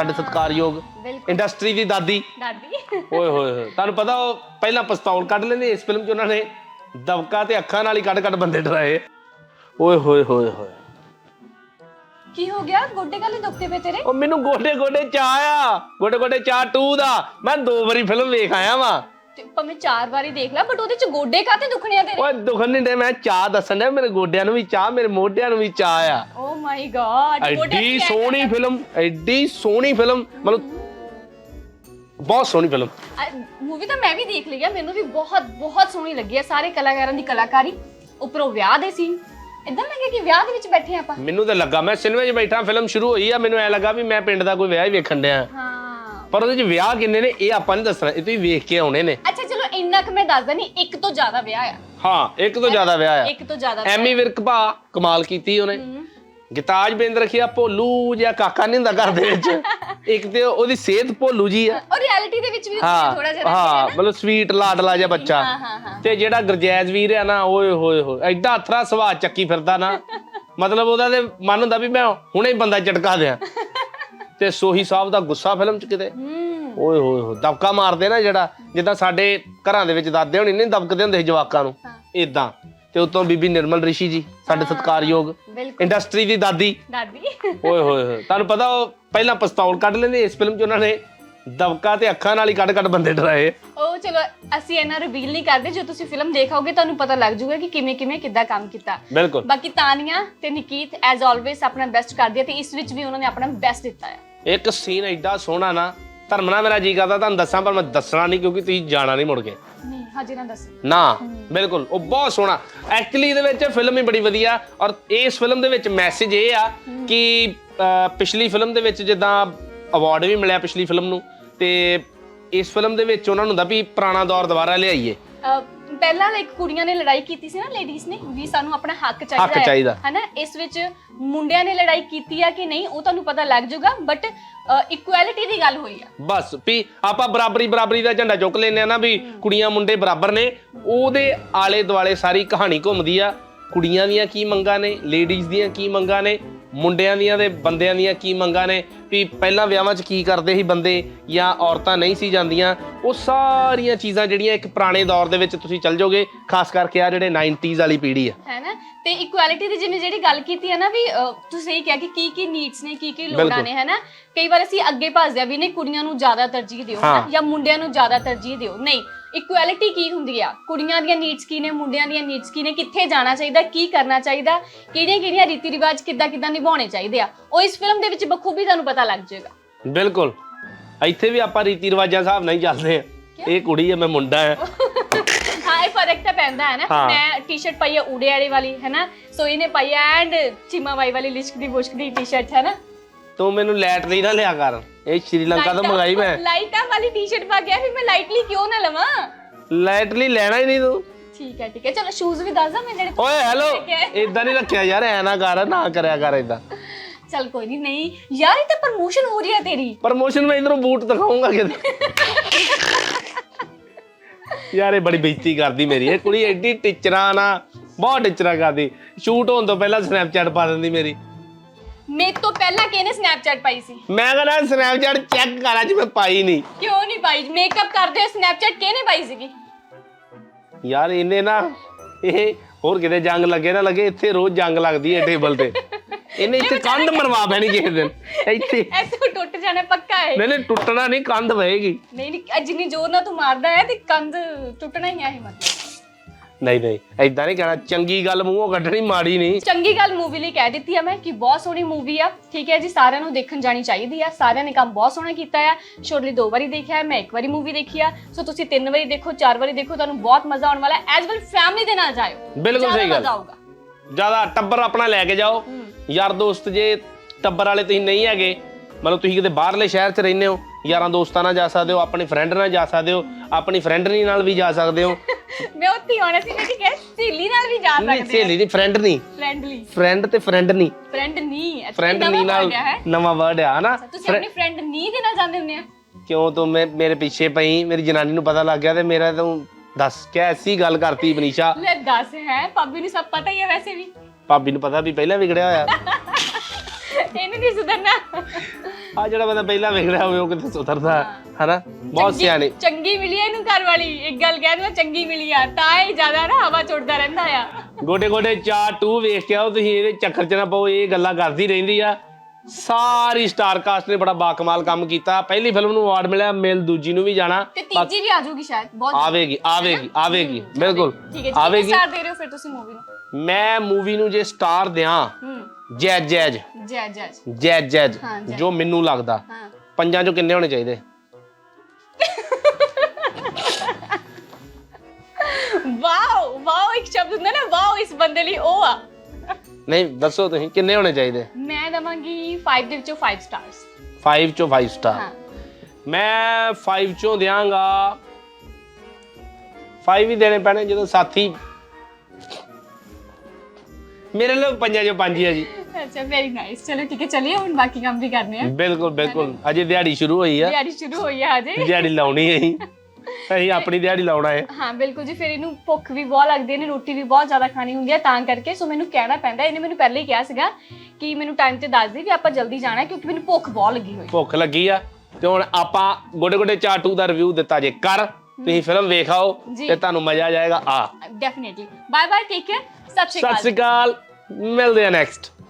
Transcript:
ਸਾਡੇ ਸਤਿਕਾਰਯੋਗ ਬਿਲਕੁਲ। ਇੰਡਸਟਰੀ ਦੀ ਦਾਦੀ। ਦਾਦੀ। ਓਏ ਹੋਏ ਹੋਏ ਤੁਹਾਨੂੰ ਪਤਾ ਉਹ ਪਹਿਲਾਂ ਪਿਸਤੌਲ ਕੱਢ ਲੈਂਦੇ ਇਸ ਫਿਲਮ 'ਚ ਉਹਨਾਂ ਨੇ ਦਬਕਾ ਤੇ ਅੱਖਾਂ ਨਾਲ ਹੀ ਕੱਢ ਕੱਢ ਬੰਦੇ ਡਰਾਏ। ਓਏ ਹੋਏ ਹੋਏ ਹੋਏ। ਕੀ ਹੋ ਗਿਆ? ਗੋਡੇ ਕਾਲੇ ਦੁਖਦੇ ਪਏ ਤੇਰੇ? ਉਹ ਮੈਨੂੰ ਗੋਡੇ ਗੋਡੇ ਚਾਹ ਆ। ਗੋਡੇ ਗੋਡੇ ਚਾਹ 2 ਦਾ। ਮੈਂ ਦੋ ਵਾਰੀ ਫਿਲਮ ਵੇਖ ਆਇਆ ਵਾਂ। ਤੇ ਭਾਵੇਂ ਚਾਰ ਵਾਰੀ ਦੇਖ ਲੈ ਬਟ ਉਹਦੇ ਚ ਗੋਡੇ ਕਾਤੇ ਦੁਖਣੇ ਆ ਤੇਰੇ? ਓਏ ਦੁਖਣ ਨਹੀਂ ਦੇ ਮੈਂ ਚਾਹ ਦੱਸਣ ਡਿਆ ਮੇਰੇ ਗੋਡਿਆਂ ਨੂੰ ਵੀ ਚਾਹ ਮੇਰੇ ਮੋਢਿਆਂ ਨੂੰ ਵੀ ਚਾਹ ਆ। ਓ ਮਾਈ ਗॉड ਐਡੀ ਸੋਹਣੀ ਫਿਲਮ ਐਡੀ ਸੋਹਣੀ ਫਿਲਮ ਮਤਲਬ ਬਹੁਤ ਸੋਹਣੀ ਫਿਲਮ ਮੂਵੀ ਤਾਂ ਮੈਂ ਵੀ ਦੇਖ ਲਈ ਆ ਮੈਨੂੰ ਵੀ ਬਹੁਤ ਬਹੁਤ ਸੋਹਣੀ ਲੱਗੀ ਆ ਸਾਰੇ ਕਲਾਕਾਰਾਂ ਦੀ ਕਲਾਕਾਰੀ। ਉੱਪਰੋਂ ਵਿਆਹ ਦੇ ਸੀਨ ਇਦਾਂ ਲੱਗਿਆ ਕਿ ਵਿਆਹ ਦੇ ਵਿੱਚ ਬੈਠੇ ਆਪਾਂ? ਮੈਨੂੰ ਤਾਂ ਲੱਗਾ ਮੈਂ ਸਿਨੇਮੇ 'ਚ ਬੈਠਾ ਫਿਲਮ ਸ਼ੁਰੂ ਹੋਈ ਆ ਮੈਨੂੰ ਐ ਲੱਗਾ ਵੀ ਮੈਂ ਪਿੰਡ ਦਾ ਕੋਈ ਵਿਆਹ ਹੀ ਵੇਖਣ ਡਿਆ। ਹਾਂ। ਪਰ ਉਹਦੇ 'ਚ ਵਿਆਹ ਕਿੰਨੇ ਨੇ ਇਹ ਆਪਾਂ ਨਹੀਂ ਦੱਸਣਾ ਇਹ ਤੁਸੀਂ ਵੇਖ ਕੇ ਆਉਣੇ ਨੇ। ਅੱਛਾ ਚਲੋ ਇੰਨਾ ਕੁ ਮੈਂ ਦੱਸਦਾ ਨਹੀਂ ਇੱਕ ਤੋਂ ਜ਼ਿਆਦਾ ਵਿਆਹ ਆ। ਹਾਂ ਇੱਕ ਤੋਂ ਜ਼ਿਆਦਾ ਵਿਆਹ ਆ। ਇੱਕ ਤੋਂ ਜ਼ਿਆਦਾ ਵਿਆਹ। ਐਮੀ ਵਿਰਕ ਭਾ ਕਮਾਲ ਕੀਤੀ ਉਹਨੇ। ਗਿਤਾਜ ਬੇਂਦ ਰਖਿਆ ਭੋਲੂ ਜਿਹਾ ਕਾਕਾ ਨਹੀਂ ਹੁੰਦਾ ਘਰ ਦੇ ਵਿੱਚ। ਇੱਕ ਤੇ ਉਹਦੀ ਸਿਹਤ ਭੋਲੂ ਜੀ ਆ। ਔਰ ਰਿਐਲਿਟੀ ਦੇ ਵਿੱਚ ਵੀ ਹਾਂ ਥੋੜਾ ਜਿਹਾ ਹਾਂ ਮਤਲਬ ਸਵੀਟ ਲਾਡਲਾ ਜਿਹਾ ਬੱਚਾ। ਹਾਂ ਹਾਂ ਹਾਂ। ਤੇ ਜਿਹੜਾ ਗਰਜੈਜ਼ ਵੀਰ ਆ ਨਾ ਓਏ ਹੋਏ ਹੋਏ ਐਡਾ ਅਥਰਾ ਸੁਭਾਅ ਚੱਕੀ ਫਿਰਦਾ ਨਾ। ਮਤਲਬ ਉਹਦਾ ਤੇ ਮਨ ਹੁੰਦਾ ਵੀ ਮੈਂ ਹੁਣੇ ਹੀ ਬੰਦਾ ਝਟਕਾ ਦਿਆਂ। ਤੇ ਸੋਹੀ ਸਾਹਿਬ ਦਾ ਗੁੱਸਾ ਫਿਲਮ ਚ ਕਿਤੇ? ਓਏ ਹੋਏ ਹੋਏ ਦਬਕਾ ਮਾਰਦੇ ਨਾ ਜਿਹੜਾ ਜਿੱਦਾਂ ਸਾਡੇ ਘਰਾਂ ਦੇ ਵਿੱਚ ਦਾਦੇ ਹੋਣੀ ਨਹੀਂ ਦਬਕਦੇ ਹੁੰਦੇ ਸੀ ਜਵਾਕਾਂ ਨੂੰ। ਇਦਾਂ ਤੇ ਉਤੋਂ ਬੀਬੀ ਨਿਰਮਲ ਰਿਸ਼ੀ ਜੀ ਸਾਡੇ ਸਤਿਕਾਰਯੋਗ ਇੰਡਸਟਰੀ ਦੀ ਦਾਦੀ। ਦਾਦੀ। ਓਏ ਹੋਏ ਹੋਏ ਤੁਹਾਨੂੰ ਪਤਾ ਉਹ ਪਹਿਲਾਂ ਪਿਸਤੌਲ ਕੱਢ ਲੈਂਦੇ ਇਸ ਫਿਲਮ 'ਚ ਉਹਨਾਂ ਨੇ ਦਬਕਾ ਤੇ ਅੱਖਾਂ ਨਾਲ ਹੀ ਕੱਢ ਕੱਢ ਬੰਦੇ ਡਰਾਏ। ਉਹ ਚਲੋ ਅਸੀਂ ਇਹਨਾਂ ਰਿਵੀਲ ਨਹੀਂ ਕਰਦੇ ਜੋ ਤੁਸੀਂ ਫਿਲਮ ਦੇਖੋਗੇ ਤੁਹਾਨੂੰ ਪਤਾ ਲੱਗ ਜਾਊਗਾ ਕਿ ਕਿਵੇਂ ਕਿਵੇਂ ਕਿੱਦਾਂ ਕੰਮ ਕੀਤਾ। ਬਿਲਕੁਲ। ਬਾਕੀ ਤਾਨੀਆ ਤੇ ਨਿਕੀਤ ਐਜ਼ ਆਲਵੇਸ ਆਪਣਾ ਬੈਸਟ ਕਰਦੀ ਹੈ ਤੇ ਇਸ ਵਿੱਚ ਵੀ ਉਹਨਾਂ ਨੇ ਆਪਣਾ ਬੈਸਟ ਦਿੱਤਾ ਹੈ ਇੱਕ ਸੀਨ ਐਡਾ ਸੋਹਣਾ ਨਾ ਧਰਮਨਾ ਮੇਰਾ ਜੀ ਕਰਦਾ ਤੁਹਾਨੂੰ ਦੱਸਾਂ ਪਰ ਮੈਂ ਦੱਸਣਾ ਨਹੀਂ ਕਿਉਂਕਿ ਤੁਸੀਂ ਜਾਣਾ ਨਹੀਂ ਮੁੜ ਕੇ। ਨਹੀਂ ਹਜੇ ਨਾ ਦੱਸ। ਨਾ ਬਿਲਕੁਲ ਉਹ ਬਹੁਤ ਸੋਹਣਾ। ਐਕਚੁਅਲੀ ਇਹਦੇ ਵਿੱਚ ਫਿਲਮ ਹੀ ਬੜੀ ਵਧੀਆ ਔਰ ਇਸ ਫਿਲਮ ਦੇ ਵਿੱਚ ਮੈਸੇਜ ਇਹ ਆ ਕਿ ਅਹ, ਪਿਛਲੀ ਫਿਲਮ ਦੇ ਵਿੱਚ ਜਿੱਦਾਂ ਅਵਾਰਡ ਵੀ ਮਿਲਿਆ ਪਿਛਲੀ ਫਿਲਮ ਨੂੰ ਤੇ ਇਸ ਫਿਲਮ ਦੇ ਵਿੱਚ ਉਹਨਾਂ ਨੂੰ ਹੁੰਦਾ ਵੀ ਪੁਰਾਣਾ ਦੌਰ ਦੁਬਾਰਾ ਲਿਆਈਏ। ਅਹ ਪਹਿਲਾਂ ਲਾਈਕ ਕੁੜੀਆਂ ਨੇ ਲੜਾਈ ਕੀਤੀ ਸੀ ਨਾ ਲੇਡੀਜ਼ ਨੇ ਵੀ ਸਾਨੂੰ ਆਪਣਾ ਹੱਕ ਚਾਹੀਦਾ ਚਾਹੀਦਾ। ਹੈਨਾ ਇਸ ਵਿੱਚ ਮੁੰਡਿਆਂ ਨੇ ਲੜਾਈ ਕੀਤੀ ਆ ਕਿ ਨਹੀਂ ਉਹ ਤੁਹਾਨੂੰ ਪਤਾ ਲੱਗ ਜਾਊਗਾ ਬਟ ਇਕੁਐਲਿਟੀ ਦੀ ਗੱਲ ਹੋਈ ਆ। ਬਸ ਵੀ ਆਪਾਂ ਬਰਾਬਰੀ ਬਰਾਬਰੀ ਦਾ ਝੰਡਾ ਚੁੱਕ ਲੈਨੇ ਆ ਨਾ ਵੀ ਕੁੜੀਆਂ ਮੁੰਡੇ ਬਰਾਬਰ ਨੇ ਉਹਦੇ ਆਲੇ ਦੁਆਲੇ ਸਾਰੀ ਕਹਾਣੀ ਘੁੰਮਦੀ ਆ। ਕੁੜੀਆਂ ਦੀਆਂ ਕੀ ਮੰਗਾਂ ਨੇ ਲੇਡੀਜ਼ ਦੀਆਂ ਕੀ ਮੰਗਾਂ ਨੇ ਮੁੰਡਿਆਂ ਦੀਆਂ ਤੇ ਬੰਦਿਆਂ ਦੀਆਂ ਕੀ ਮੰਗਾਂ ਨੇ ਵੀ ਪਹਿਲਾਂ ਵਿਆਹਾਂ 'ਚ ਕੀ ਕਰਦੇ ਸੀ ਬੰਦੇ ਜਾਂ ਔਰਤਾਂ ਨਹੀਂ ਸੀ ਜਾਂਦੀਆਂ ਉਹ ਸਾਰੀਆਂ ਚੀਜ਼ਾਂ ਜਿਹੜੀਆਂ ਇੱਕ ਪੁਰਾਣੇ ਦੌਰ ਦੇ ਵਿੱਚ ਤੁਸੀਂ ਚੱਲ ਜਾਓਗੇ ਖਾਸ ਕਰਕੇ ਆ ਜਿਹੜੇ 90s ਵਾਲੀ ਪੀੜ੍ਹੀ ਆ। ਹੈਨਾ ਤੇ ਇਕੁਐਲਿਟੀ ਦੀ ਜਿਵੇਂ ਜਿਹੜੀ ਗੱਲ ਕੀਤੀ ਹੈ ਨਾ ਵੀ ਅਹ, ਤੁਸੀਂ ਸਹੀ ਕਿਹਾ ਕਿ ਕੀ ਕੀ ਨੀਡਸ ਨੇ ਕੀ ਕੀ ਲੋੜਾਂ ਬਿਲਕੁਲ। ਨੇ ਹੈਨਾ ਕਈ ਵਾਰ ਅਸੀਂ ਅੱਗੇ ਭੱਜਦੇ ਆ ਵੀ ਨਹੀਂ ਕੁੜੀਆਂ ਨੂੰ ਜ਼ਿਆਦਾ ਤਰਜੀਹ ਦਿਓ ਹਾਂ। ਜਾਂ ਮੁੰਡਿਆਂ ਨੂੰ ਜ਼ਿਆਦਾ ਤਰਜੀਹ ਦਿਓ। ਨਹੀਂ ਇਕੁਐਲਿਟੀ ਕੀ ਹੁੰਦੀ ਆ? ਕੁੜੀਆਂ ਦੀਆਂ ਨੀਡਸ ਕੀ ਨੇ ਮੁੰਡਿਆਂ ਦੀਆਂ ਨੀਡਸ ਕੀ ਨੇ? ਕਿੱਥੇ ਜਾਣਾ ਚਾਹੀਦਾ ਕੀ ਕਰਨਾ ਚਾਹੀਦਾ? ਕਿਹੜੀਆਂ ਕਿਹੜੀਆਂ ਰੀਤੀ ਰਿਵਾਜ ਕਿੱਦਾਂ ਕਿੱਦਾਂ ਨਿਭਾਉਣੇ ਚਾਹੀਦੇ ਆ? ਉਹ ਇਸ ਫਿਲਮ ਦੇ ਵਿੱਚ ਬਖੂਬੀ ਤੁਹਾਨੂੰ ਪਤਾ ਲੱਗ ਜਾਏਗਾ। ਬਿਲਕੁਲ। ਇੱਥੇ ਵੀ ਆਪਾਂ ਰੀਤੀ ਰਿਵਾਜਾਂ ਹਿਸਾਬ ਨਾਲ ਹੀ ਚੱਲਦੇ ਆ। ਇਹ ਕੁੜੀ ਆ ਮੈਂ ਮੁੰਡਾ ਹਾਂ ਇਹ ਫ਼ਰਕ ਤਾਂ ਪੈਂਦਾ ਹੈ ਨਾ। ਹਾਂ। ਮੈਂ ਟੀ-ਸ਼ਰਟ ਪਾਈ ਹੈ ਊੜੇ ਵਾਲੀ ਵਾਲੀ ਹੈ ਨਾ? ਸੋ ਇਹਨੇ ਪਾਈ ਐਂਡ ਚੀਮਾ ਬਾਈ ਵਾਲੀ ਲਿਸ਼ਕ ਦੀ ਬੁਸ਼ਕ ਦੀ ਟੀ-ਸ਼ਰਟ ਹੈ ਨਾ? ਤੂੰ ਮੈਨੂੰ ਲੈਟ ਨਹੀਂ ਨਾ ਲਿਆ ਕਰ। ਇਹ ਸ਼੍ਰੀਲੰਕਾ ਤੋਂ ਮੰਗਾਈ ਮੈਂ। ਲਾਈਟਾਂ ਵਾਲੀ ਟੀ-ਸ਼ਰਟ ਪਾ ਗਿਆ ਫਿਰ ਮੈਂ ਲਾਈਟਲੀ ਕਿਉਂ ਨਾ ਲਵਾਂ? ਲਾਈਟਲੀ ਲੈਣਾ ਹੀ ਨਹੀਂ ਤੂੰ। ਠੀਕ ਹੈ ਠੀਕ ਹੈ। ਚਲੋ ਸ਼ੂਜ਼ ਵੀ ਦੱਸ ਦਾਂ ਮੈਂ ਜਿਹੜੇ ਓਏ ਹੈਲੋ। ਇਦਾਂ ਨਹੀਂ ਰੱਖਿਆ ਯਾਰ ਐ ਨਾ ਕਰ ਨਾ ਕਰਿਆ ਕਰ ਇਦਾਂ ਚਲ ਕੋਈ ਨਹੀਂ ਨਹੀਂ। ਯਾਰ ਇਹ ਤਾਂ ਪ੍ਰਮੋਸ਼ਨ ਹੋ ਰਹੀ ਹੈ ਤੇਰੀ। ਪ੍ਰਮੋਸ਼ਨ ਮੈਂ ਇਧਰੋਂ ਬੂਟ ਦਿਖਾਉਂਗਾ ਕਿਤੇ। ਯਾਰ ਇਹ ਬੜੀ ਬੇਇੱਜ਼ਤੀ ਕਰਦੀ ਮੇਰੀ। ਇਹ ਕੁੜੀ ਐਡੀ ਟੀਚਰਾਂ ਨਾ ਬਹੁਤ ਟੀਚਰਾਂ ਕਰਦੀ। ਸ਼ੂਟ ਹੋਣ ਤੋਂ ਪਹਿਲਾਂ ਸਨੈਪਚੈਟ ਪਾ ਦਿੰਦੀ ਮੇਰੀ। ਮੇਰੇ ਤੋਂ ਪਹਿਲਾਂ ਕਿਹਨੇ ਸਨੈਪਚੈਟ ਪਾਈ ਸੀ? ਮੈਂ ਕਹਿੰਦਾ ਸਨੈਪਚੈਟ ਚੈੱਕ ਕਰ ਅੱਜ ਮੈਂ ਪਾਈ ਨਹੀਂ। ਕਿਉਂ ਨਹੀਂ ਪਾਈ? ਮੇਕਅਪ ਕਰਦੇ ਸਨੈਪਚੈਟ ਕਿਹਨੇ ਪਾਈ ਸੀਗੀ? ਯਾਰ ਇਹਨੇ ਨਾ ਇਹ ਹੋਰ ਕਿਤੇ ਜੰਗ ਲੱਗੇ ਨਾ ਲੱਗੇ ਇੱਥੇ ਰੋਜ਼ ਜੰਗ ਲੱਗਦੀ ਹੈ ਟੇਬਲ ਤੇ। ਇਹਨੇ ਇੱਥੇ ਕੰਧ ਮਰਵਾ ਪੈਣੀ ਕਿਸੇ ਦਿਨ। ਇੱਥੇ। ਐਸੇ ਟੁੱਟ ਜਾਣਾ ਪੱਕਾ ਹੈ ਨਹੀਂ ਨਹੀਂ ਟੁੱਟਣਾ ਨਹੀਂ ਕੰਧ ਵਹੇਗੀ ਨਹੀਂ ਨਹੀਂ ਜਿੰਨੀ ਜ਼ੋਰ ਨਾਲ ਤੂੰ ਮਾਰਦਾ ਹੈ ਤੇ ਕੰਧ ਟੁੱਟਣਾ ਹੀ ਹੈ ਮਤਲਬ। ਨਹੀਂ ਨਹੀਂ ਐਦਾਂ ਨਹੀਂ ਕਹਿਣਾ ਚੰਗੀ ਗੱਲ ਮੂੰਹੋਂ ਕੱਢਣੀ ਮਾੜੀ ਨਹੀਂ। ਚੰਗੀ ਗੱਲ ਮੂਵੀ ਲਈ ਕਹਿ ਦਿੱਤੀ ਆ ਮੈਂ ਕਿ ਬਹੁਤ ਸੋਹਣੀ ਮੂਵੀ ਆ। ਠੀਕ ਹੈ ਜੀ ਸਾਰਿਆਂ ਨੂੰ ਦੇਖਣ ਜਾਣੀ ਚਾਹੀਦੀ ਆ। ਸਾਰਿਆਂ ਨੇ ਕੰਮ ਬਹੁਤ ਸੋਹਣਾ ਕੀਤਾ ਆ। ਸ਼ੋਰਲੀ ਦੋ ਵਾਰੀ ਦੇਖਿਆ ਹੈ, ਮੈਂ ਇੱਕ ਵਾਰੀ ਮੂਵੀ ਦੇਖੀ ਆ। ਸੋ ਤੁਸੀਂ ਤਿੰਨ ਵਾਰੀ ਦੇਖੋ ਚਾਰ ਵਾਰੀ ਦੇਖੋ ਤੁਹਾਨੂੰ ਬਹੁਤ ਮਜ਼ਾ ਆਉਣ ਵਾਲਾ ਐਜ਼ ਵੈਲ ਫੈਮਿਲੀ ਦੇ ਨਾਲ ਜਾਇਓ। ਬਿਲਕੁਲ ਸਹੀ ਗੱਲ। ਮਜ਼ਾ ਆਊਗਾ। ਜ਼ਿਆਦਾ ਟੱਬਰ ਆਪਣਾ ਲੈ ਕੇ ਜਾਓ। ਯਾਰ ਦੋਸਤ ਜੇ ਟੱਬਰ ਵਾਲੇ ਤੁਸੀਂ ਨਹੀਂ ਹੈਗੇ ਮਤਲਬ ਤੁਸੀਂ ਕਿਤੇ ਬਾਹਰਲੇ ਸ਼ਹਿਰ 'ਚ ਰਹਿੰਦੇ ਹੋ ਯਾਰਾਂ ਦੋਸਤਾਂ ਨਾਲ ਜਾ ਸਕਦੇ ਹੋ ਆਪਣੀ ਫਰੈਂਡ ਨਾਲ ਜਾ ਸਕਦੇ ਹੋ ਆਪਣੀ ਫਰੈਂਡ ਨਾਲ ਵੀ ਜਾ ਸਕਦੇ ਹੋ। ਮੈਂ ਉੱਥੇ ਆਉਣਾ ਸੀ ਮੈਂ ਕਿ ਕਿਹਾ ਸਹੇਲੀ ਨਾਲ ਵੀ ਜਾ ਨਹੀਂ ਸਕਦੇ ਸਹੇਲੀ ਦੀ ਫਰੈਂਡ ਨਹੀਂ। ਫਰੈਂਡਲੀ ਫਰੈਂਡ ਤੇ ਫਰੈਂਡ ਨਹੀਂ। ਫਰੈਂਡ ਨਹੀਂ ਫਰੈਂਡ ਨਵਾਂ ਨਹੀਂ ਨਾਲ word ਹੈ? ਨਵਾਂ ਵਰਡ ਆ ਹਨਾ? ਤੁਸੀਂ ਆਪਣੀ ਫਰੈਂਡ ਨੀ ਦੇ ਨਾਲ ਜਾਂਦੇ ਹੁੰਦੇ ਆ? ਕਿਉਂ ਤੂੰ ਮੇ- ਮੇਰੇ ਪਿੱਛੇ ਪਈ ਮੇਰੀ ਜਨਾਨੀ ਨੂੰ ਪਤਾ ਲੱਗ ਗਿਆ ਤੇ ਮੇਰਾ ਤੂੰ ਦੱਸ ਕਿਆ ਐਸੀ ਗੱਲ ਕਰਤੀ ਮਨੀਸ਼ਾ ਲੈ ਦੱਸ ਹੈ? ਭਾਬੀ ਨੂੰ ਸਭ ਪਤਾ ਹੀ ਹੈ ਵੈਸੇ ਵੀ। ਭਾਬੀ ਨੂੰ ਪਤਾ ਵੀ ਪਹਿਲਾਂ ਵਿਗੜਿਆ ਹੋਇਆ। ਇਹਨੇ ਨਹੀਂ ਸੁਧਰਨਾ। ਆ ਜਿਹੜਾ ਬੰਦਾ ਪਹਿਲਾਂ ਵੇਖ ਰਿਹਾ ਹੋਵੇ ਉਹ ਕਿਤੇ ਸੁਧਰਦਾ ਹਨਾ? ਬਹੁਤ ਚੰਗੀ- ਸਿਆਣੇ। ਚੰਗੀ ਮਿਲੀ ਹੈ ਇਹਨੂੰ ਘਰ ਵਾਲੀ। ਇੱਕ ਗੱਲ ਕਹਿ ਦਵਾਂ ਚੰਗੀ ਮਿਲੀ ਆ। ਤਾਂ ਇਹ ਜ਼ਿਆਦਾ ਨਾ ਹਵਾ ਚੁੱਟਦਾ ਰਹਿੰਦਾ ਆ। ਗੋਡੇ ਗੋਡੇ ਚਾਰ 2 ਵੇਖ ਕੇ ਆਓ ਤੁਸੀਂ ਇਹਦੇ ਚੱਕਰ 'ਚ ਨਾ ਪਾਓ ਇਹ ਗੱਲਾਂ ਕਰਦੀ ਰਹਿੰਦੀ ਆ। ਸਾਰੀ ਸਟਾਰ ਕਾਸਟ ਨੇ ਬੜਾ ਬਾਕਮਾਲ ਕੰਮ ਕੀਤਾ। ਪਹਿਲੀ ਫਿਲਮ ਨੂੰ ਅਵਾਰਡ ਮਿਲਿਆ ਮਿਲ ਦੂਜੀ ਨੂੰ ਵੀ ਜਾਣਾ। ਤੇ ਤੀਜੀ ਵੀ ਆ ਜਾਊਗੀ ਸ਼ਾਇਦ ਬਹੁਤ ਆਵੇਗੀ ਆਵੇਗੀ ਆਵੇਗੀ ਬਿਲਕੁਲ। ਠੀਕ ਹੈ ਜੀ ਆਵੇਗੀ ਸਟਾਰ ਦੇ ਰਹੇ ਹੋ ਫਿਰ ਤੁਸੀਂ ਮੂਵੀ ਨੂੰ। ਮੈਂ ਮੂਵੀ ਨੂੰ ਜੇ ਸਟਾਰ ਦਿਆਂ ਹੂੰ। ਜੈਜ ਜੈਜ। ਜੈਜ ਜੈਜ ਹਾਂ, ਜੈਜ। ਜੋ ਮੈਨੂੰ ਲੱਗਦਾ। ਹਾਂ। ਪੰਜਾਂ ਚੋਂ ਕਿੰਨੇ ਹੋਣੇ ਚਾਹੀਦੇ? ਵਾਓ ਵਾਓ ਇੱਕ ਸ਼ਬਦ ਹੁੰਦਾ ਨਾ ਵਾਓ ਇਸ ਬੰਦੇ ਲਈ ਉਹ ਆ। ਨਹੀਂ ਦੱਸੋ ਤੁਸੀਂ ਕਿੰਨੇ ਹੋਣੇ ਚਾਹੀਦੇ? ਮੈਂ ਦਵਾਂਗੀ 5 ਦੇ ਵਿੱਚੋਂ 5 ਸਟਾਰਸ 5 ਚੋਂ 5 ਸਟਾਰ ਹਾਂ। ਮੈਂ 5 ਚੋਂ ਦਿਆਂਗਾ। 5 ਵੀ ਦੇਣੇ ਪੈਣੇ ਜਦੋਂ ਸਾਥੀ। ਮੇਰੇ ਲਈ ਪੰਜਾਂ ਚੋਂ ਪੰਜ ਹੀ ਆ ਜੀ। ਅੱਛਾ ਵੈਰੀ ਨਾਈਸ ਚਲੋ ਠੀਕ ਹੈ ਚਲਿਏ ਹੁਣ ਬਾਕੀ ਕੰਮ ਵੀ ਕਰਨੇ ਆ। ਬਿਲਕੁਲ ਬਿਲਕੁਲ। ਅਜੇ ਦਿਹਾੜੀ ਸ਼ੁਰੂ ਹੋਈ ਆ। ਦਿਹਾੜੀ ਸ਼ੁਰੂ ਹੋਈ ਹੈ ਹਜੇ। ਦਿਹਾੜੀ ਲਾਉਣੀ ਹੈ ਅਸੀਂ ਅਸੀਂ ਆਪਣੀ ਦਿਹਾੜੀ ਲਾਉਣਾ ਹੈ ਹਾਂ ਬਿਲਕੁਲ ਜੀ ਫਿਰ ਇਹਨੂੰ ਭੁੱਖ ਵੀ ਬਹੁਤ ਲੱਗਦੀ ਹੈ ਨੇ ਰੋਟੀ ਵੀ ਬਹੁਤ ਜ਼ਿਆਦਾ ਖਾਣੀ ਹੁੰਦੀ ਹੈ ਤਾਂ ਕਰਕੇ ਸੋ ਮੈਨੂੰ ਕਹਿਣਾ ਪੈਂਦਾ ਇਹਨੇ ਮੈਨੂੰ ਪਹਿਲਾਂ ਹੀ ਕਿਹਾ ਸੀਗਾ ਕਿ ਮੈਨੂੰ ਟਾਈਮ ਤੇ ਦੱਸ ਦੇ ਵੀ ਆਪਾਂ ਜਲਦੀ ਜਾਣਾ ਹੈ ਕਿਉਂਕਿ ਮੈਨੂੰ ਭੁੱਖ ਬਹੁਤ ਲੱਗੀ ਹੋਈ। ਭੁੱਖ ਲੱਗੀ ਆ ਤੇ ਹੁਣ ਆਪਾਂ ਗੋਡੇ ਗੋਡੇ ਚਾਟੂ ਦਾ ਰਿਵਿਊ ਦਿੱਤਾ ਜੇ ਕਰ। ਤੁਸੀਂ ਫਿਲਮ ਵੇਖਾਓ ਜੀ। ਤੇ ਤੁਹਾਨੂੰ ਮਜ਼ਾ ਆ ਜਾਏਗਾ। ਆ। Definitely bye bye take care ਸਤਿ ਸ਼੍ਰੀ ਸਤਿ ਅਕਾਲ ਸ਼੍ਰੀ ਅਕਾਲ। ਮਿਲਦੇ ਆ ਨੈਕਸਟ